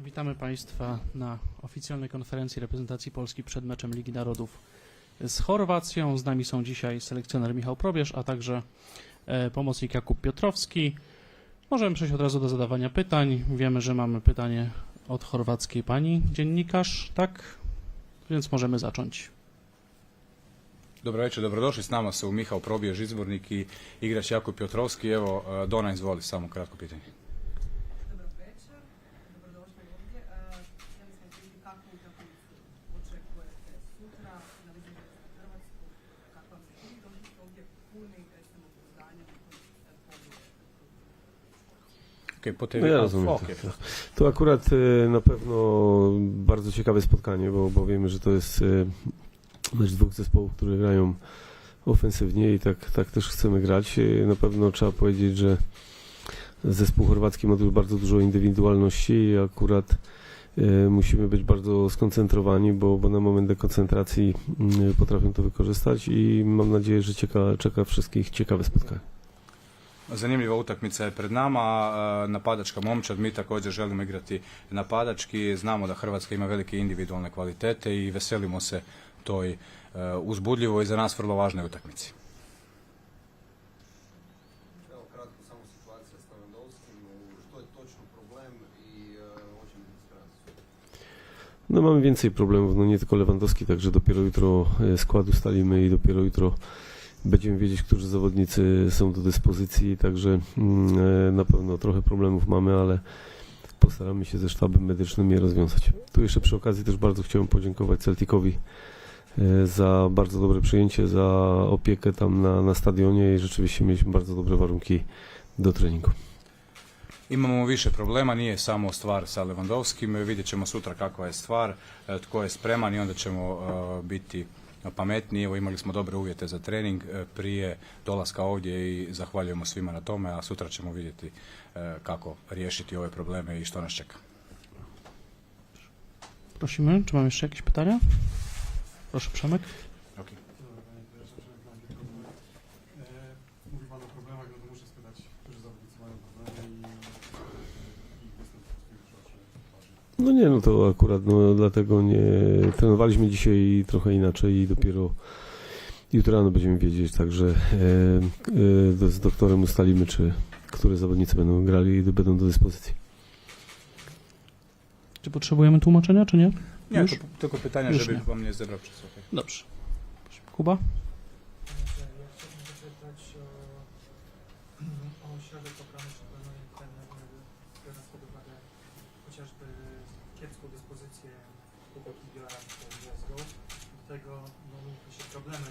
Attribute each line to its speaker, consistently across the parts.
Speaker 1: Witamy Państwa na oficjalnej konferencji reprezentacji Polski przed meczem Ligi Narodów z Chorwacją. Z nami są dzisiaj selekcjoner Michał Probierz, a także e, pomocnik Jakub Piotrowski. Możemy przejść od razu do zadawania pytań. Wiemy, że mamy pytanie od chorwackiej pani dziennikarz, tak? Więc możemy zacząć.
Speaker 2: Dobro večer, dobrodošli. S nama su Mihao Probjež, izbornik i igrač Jakub Piotrovski. Evo, e, Dona, izvoli, samo kratko pitanje. Okay, po tebi.
Speaker 3: No ja rozumiem. tak. To akurat e, na pewno bardzo ciekawe spotkanie, bo, bo wiemy, że to jest e, mecz dwóch zespołów, które grają ofensywnie i tak, tak też chcemy grać. E, Na pewno trzeba powiedzieć, że zespół chorwacki ma tu bardzo dużo indywidualności i akurat musimy być bardzo skoncentrowani, bo, bo na moment dekoncentracji mm, potrafią to wykorzystać i mam nadzieję, że czeka, czeka wszystkich ciekawe spotkanie.
Speaker 2: Zanimljiva utakmica je pred nama, napadačka momčad, mi također želimo igrati napadački, znamo da Hrvatska ima velike individualne kvalitete i veselimo se toj e, uzbudljivoj i za nas vrlo važnoj utakmici.
Speaker 4: Evo kratko samo situacija s što je točno problem i e?
Speaker 3: No mamy więcej problemów, no nie tylko Lewandowski, także dopiero jutro e, skład ustalimy i dopiero jutro będziemy wiedzieć, którzy zawodnicy są do dyspozycji, także mm, e, na pewno trochę problemów mamy, ale postaramy się ze sztabem medycznym je rozwiązać. Tu jeszcze przy okazji też bardzo chciałem podziękować Celticowi e, za bardzo dobre przyjęcie, za opiekę tam na, na stadionie i rzeczywiście mieliśmy bardzo dobre warunki do treningu.
Speaker 2: Imamo više problema, nije samo stvar sa Lewandowskim, vidjet ćemo sutra kakva je stvar, e, tko je spreman i onda ćemo biti pametniji. Evo imali smo dobre uvjete za trening e, prije dolaska ovdje i zahvaljujemo svima na tome, a sutra ćemo vidjeti e, kako riješiti ove probleme i što nas čeka.
Speaker 1: Prosimy, czy mamy jeszcze jakieś pytania? Proszę.
Speaker 5: No
Speaker 3: nie, no to akurat no, dlatego nie trenowaliśmy dzisiaj trochę inaczej i dopiero jutro rano będziemy wiedzieć, także e, e, z doktorem ustalimy, czy które zawodnicy będą grali i będą do dyspozycji.
Speaker 1: Czy potrzebujemy tłumaczenia, czy nie?
Speaker 2: Nie,
Speaker 1: Już?
Speaker 2: to tylko pytania,
Speaker 1: Już
Speaker 2: żeby
Speaker 1: nie.
Speaker 2: wam nie zebrał przez okej.
Speaker 1: Dobrze. Kuba?
Speaker 6: Chociażby kiepską dyspozycję Kibiora w Glasgow. Do tego no, się problemy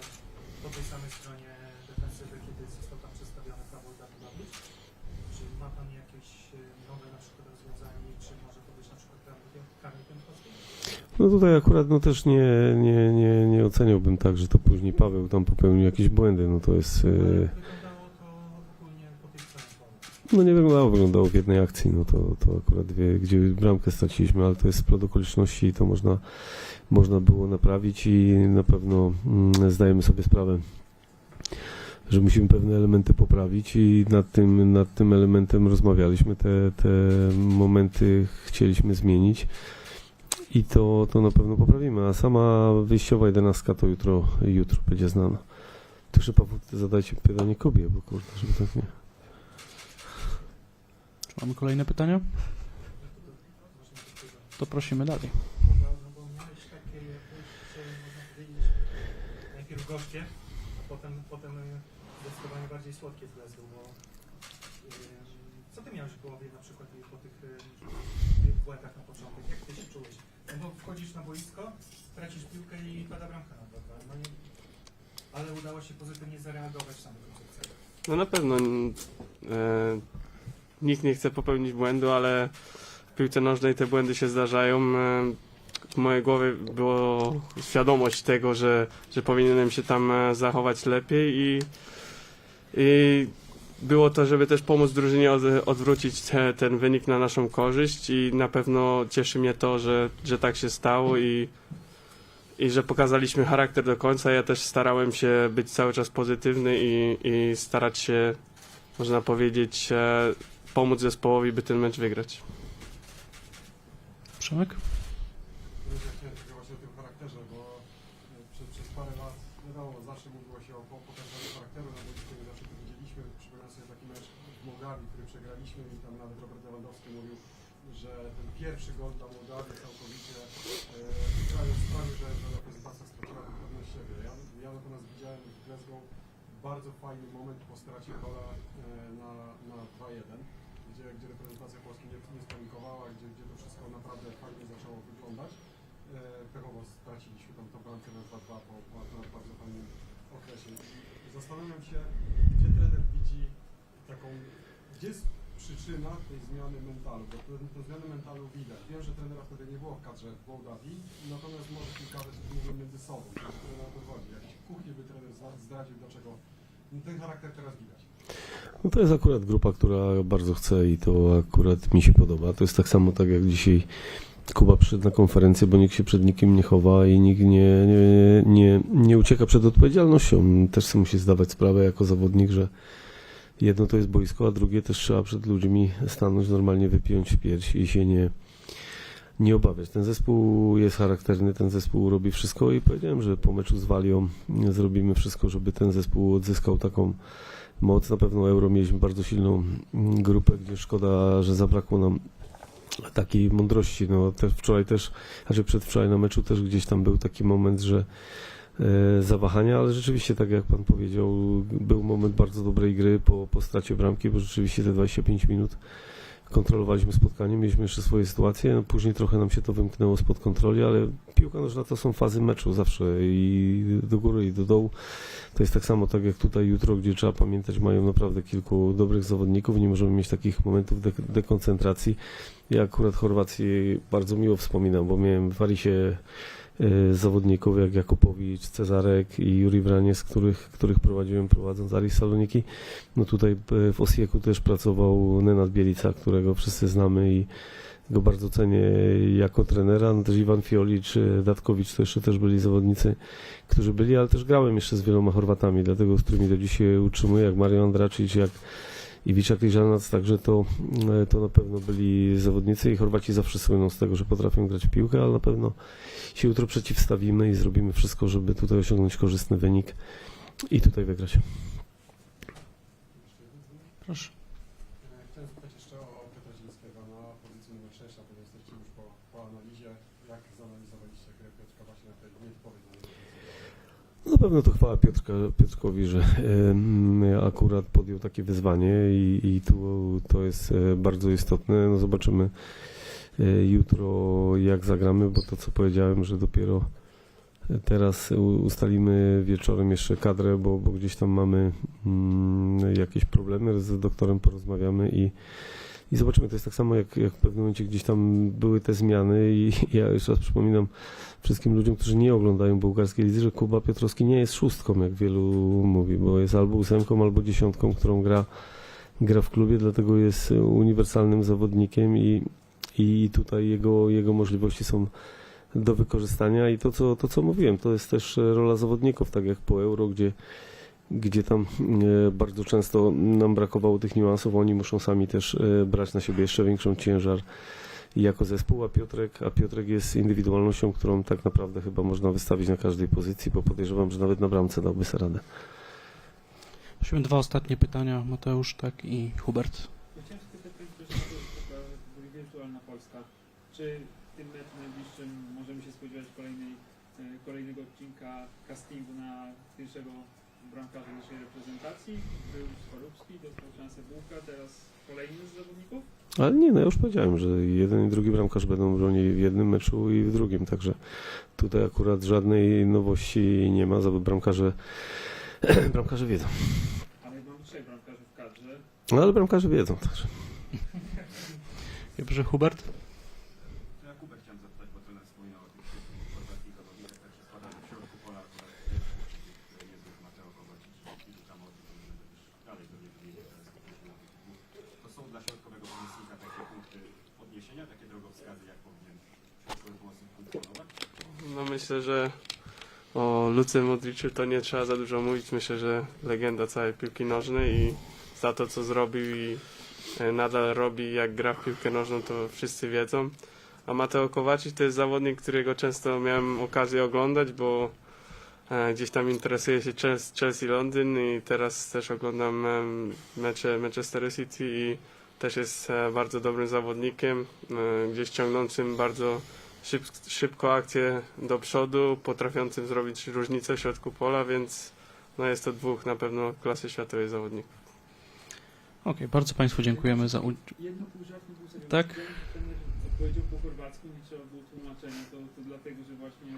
Speaker 6: po tej samej stronie defensywy, kiedy został tam przedstawiony Paweł Dawidowicz. Czy ma Pan jakieś e, nowe na przykład rozwiązanie, czy może to być na przykład Kamil Piątkowski?
Speaker 3: No tutaj akurat no też nie, nie, nie, nie oceniałbym tak, że to później Paweł tam popełnił jakieś błędy, no to jest...
Speaker 6: Ale
Speaker 3: E,
Speaker 6: Wyglądało to ogólnie po tej całej polu.
Speaker 3: No nie wyglądało, wyglądało w jednej akcji, no to, to akurat wie, gdzie bramkę straciliśmy, ale to jest splot okoliczności i to można, można było naprawić i na pewno mm, zdajemy sobie sprawę, że musimy pewne elementy poprawić i nad tym, nad tym elementem rozmawialiśmy, te, te momenty chcieliśmy zmienić i to, to na pewno poprawimy, a sama wyjściowa jedenastka to jutro, jutro będzie znana. To jeszcze Paweł, zadajcie pytanie Kubie, bo kurde, żeby tak nie...
Speaker 1: Mamy kolejne pytania? To prosimy dalej.
Speaker 6: Najpierw gorzkie, a potem, potem zdecydowanie bardziej słodkie z Glasgow, bo co ty miałeś w głowie na przykład po tych tych błędach na początek? Jak ty się czułeś? No bo wchodzisz na boisko, tracisz piłkę i pada bramka na dwa, no nie, ale udało się pozytywnie zareagować na celu.
Speaker 7: No na pewno e, nikt nie chce popełnić błędu, ale w piłce nożnej te błędy się zdarzają. E, w mojej głowie było świadomość tego, że, że powinienem się tam e, zachować lepiej i, i było to, żeby też pomóc drużynie od, odwrócić te, ten wynik na naszą korzyść i na pewno cieszy mnie to, że, że tak się stało i, i że pokazaliśmy charakter do końca. Ja też starałem się być cały czas pozytywny i, i starać się, można powiedzieć, e, pomóc zespołowi, by ten mecz wygrać.
Speaker 1: Przemek?
Speaker 5: Ja chciałem tylko właśnie o tym charakterze, bo e, przez, przez parę lat, wiadomo, zawsze mówiło się o po- pokazaniu charakteru na boisku, my zawsze to widzieliśmy. Przypominam sobie taki mecz w Mołdawii, który przegraliśmy i tam nawet Robert Lewandowski mówił, że ten pierwszy gol dla Mołdawii całkowicie e, sprawił, że, że reprezentacja straciła pewność siebie. Ja, ja natomiast widziałem w Glasgow bardzo fajny moment po stracie gola e, na, na 2-1, gdzie, gdzie reprezentacja Polski nie, nie spanikowała, gdzie, gdzie to wszystko naprawdę fajnie zaczęło wyglądać. E, pechowo straciliśmy tam tą bramkę na 2-2 po, po akurat bardzo fajnym okresie. Zastanawiam się, gdzie trener widzi taką, gdzie jest przyczyna tej zmiany mentalu, bo tę zmianę mentalu widać. Wiem, że trenera wtedy nie było w kadrze w Mołdawii, natomiast może kilka rzeczy mówią między sobą, że trener to chodzi. Jakieś kuchnie by trener zdradził, dlaczego ten charakter teraz widać.
Speaker 3: No to jest akurat grupa, która bardzo chce i to akurat mi się podoba. To jest tak samo tak jak dzisiaj Kuba przyszedł na konferencję, bo nikt się przed nikim nie chowa i nikt nie, nie, nie, nie ucieka przed odpowiedzialnością. Też sobie musi zdawać sprawę jako zawodnik, że jedno to jest boisko, a drugie też trzeba przed ludźmi stanąć, normalnie wypiąć pierś i się nie, nie obawiać. Ten zespół jest charakterny, ten zespół robi wszystko i powiedziałem, że po meczu z Walią zrobimy wszystko, żeby ten zespół odzyskał taką moc. Na pewno Euro mieliśmy bardzo silną mm, grupę, gdzie szkoda, że zabrakło nam takiej mądrości. No, też wczoraj też, znaczy przedwczoraj na meczu też gdzieś tam był taki moment, że e, zawahania, ale rzeczywiście, tak jak Pan powiedział, był moment bardzo dobrej gry po, po stracie bramki, bo rzeczywiście te 25 minut kontrolowaliśmy spotkanie, mieliśmy jeszcze swoje sytuacje, no, później trochę nam się to wymknęło spod kontroli, ale piłka nożna to są fazy meczu zawsze i do góry i do dołu. To jest tak samo tak jak tutaj jutro, gdzie trzeba pamiętać, mają naprawdę kilku dobrych zawodników, nie możemy mieć takich momentów dek dekoncentracji. Ja akurat Chorwacji bardzo miło wspominam, bo miałem w Arisie zawodników jak Jakubowicz, Cezarek i Juri Wraniec, których, których prowadziłem prowadząc Aris Saloniki. No tutaj e, w Osieku też pracował Nenad Bielica, którego wszyscy znamy i go bardzo cenię jako trenera. No też Iwan Fioli czy Datkowicz to jeszcze też byli zawodnicy, którzy byli, ale też grałem jeszcze z wieloma Chorwatami, dlatego z którymi do dzisiaj utrzymuję, jak Mario Andracic, jak Iwicza Kliżanac, także to, e, to na pewno byli zawodnicy i Chorwaci zawsze słyną z tego, że potrafią grać w piłkę, ale na pewno się jutro przeciwstawimy i zrobimy wszystko, żeby tutaj osiągnąć korzystny wynik i tutaj wygrać.
Speaker 1: Proszę.
Speaker 5: E, Chciałem zapytać jeszcze o Piotra Zielińskiego na pozycji numer 6, a potem jesteście już po, po analizie. Jak zanalizowaliście grę Piotrka właśnie na tej nietypowej dla niego pozycji?
Speaker 3: Na pewno to chwała Piotrka, Piotrkowi, że akurat podjął takie wyzwanie i, i tu to jest e, bardzo istotne. No zobaczymy e, jutro jak zagramy, bo to co powiedziałem, że dopiero teraz ustalimy wieczorem jeszcze kadrę, bo, bo gdzieś tam mamy mm, jakieś problemy, z doktorem porozmawiamy i i zobaczymy, to jest tak samo jak, jak w pewnym momencie gdzieś tam były te zmiany i ja jeszcze raz przypominam, wszystkim ludziom, którzy nie oglądają bułgarskiej lidzy, że Kuba Piotrowski nie jest szóstką, jak wielu mówi, bo jest albo ósemką, albo dziesiątką, którą gra, gra w klubie, dlatego jest uniwersalnym zawodnikiem i, i tutaj jego, jego możliwości są do wykorzystania. I to co, to, co mówiłem, to jest też rola zawodników, tak jak po Euro, gdzie gdzie tam e, bardzo często nam brakowało tych niuansów, oni muszą sami też e, brać na siebie jeszcze większą ciężar jako zespół, a Piotrek, a Piotrek jest indywidualnością, którą tak naprawdę chyba można wystawić na każdej pozycji, bo podejrzewam, że nawet na bramce dałby sobie radę.
Speaker 1: Prosimy dwa ostatnie pytania, Mateusz, tak i Hubert.
Speaker 8: Chciałem taka wirtualna Polska. Czy w tym meczu najbliższym możemy się spodziewać kolejnej, e, kolejnego odcinka castingu na pierwszego bramkarza naszej reprezentacji? Był Skorupski, dostał szansę Bułka, teraz kolejny z zawodników?
Speaker 3: Ale nie, no ja już powiedziałem, że jeden i drugi bramkarz będą bronić w jednym meczu i w drugim, także tutaj akurat żadnej nowości nie ma, zawód bramkarze, bramkarze wiedzą.
Speaker 8: Ale mamy trzech bramkarzy w kadrze.
Speaker 3: No, ale bramkarze wiedzą, także.
Speaker 1: Dobrze, Hubert?
Speaker 9: To ja Kubę chciałem zapytać, bo trener wspominał o tych wszystkich chorwackich zawodnikach, tak się składa, że w środku pola akurat pierwszy jest niezły Mateo Kowacic, i tu tam o tym, żeby już dalej do niego nie teraz skupić na tych dwóch. To są dla środkowego pomocnika takie punkty odniesienia, takie drogowskazy, jak powinien środkowy pomocnik funkcjonować.
Speaker 7: No myślę, że o Luce Modriczu to nie trzeba za dużo mówić. Myślę, że legenda całej piłki nożnej i za to, co zrobił i e, nadal robi, jak gra w piłkę nożną, to wszyscy wiedzą. A Mateo Kowacic to jest zawodnik, którego często miałem okazję oglądać, bo e, gdzieś tam interesuje się Chelsea, Londyn i teraz też oglądam em, mecze Manchester City i też jest e, bardzo dobrym zawodnikiem, e, gdzieś ciągnącym bardzo szyb, szybko akcję do przodu, potrafiącym zrobić różnicę w środku pola, więc no jest to dwóch na pewno klasy światowej zawodników.
Speaker 1: Okej, bardzo Państwu dziękujemy za udział. Tak.
Speaker 8: Odpowiedział po chorwacku, nie trzeba było tłumaczenia, to, to dlatego, że właśnie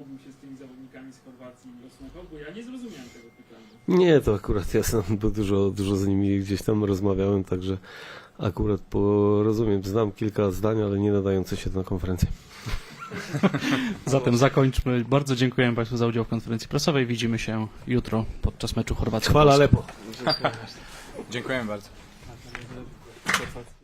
Speaker 8: obył się z tymi zawodnikami z Chorwacji i osłuchał, bo ja nie zrozumiałem tego pytania.
Speaker 3: Nie, to akurat ja sam bo dużo, dużo z nimi gdzieś tam rozmawiałem, także akurat po, rozumiem, znam kilka zdań, ale nie nadające się na konferencję.
Speaker 1: Zatem zakończmy. Bardzo dziękujemy Państwu za udział w konferencji prasowej. Widzimy się jutro podczas meczu Chorwacji.
Speaker 3: Chwala lepo.
Speaker 7: Dziękuję.
Speaker 2: Dziękujem bardzo.
Speaker 7: bardzo.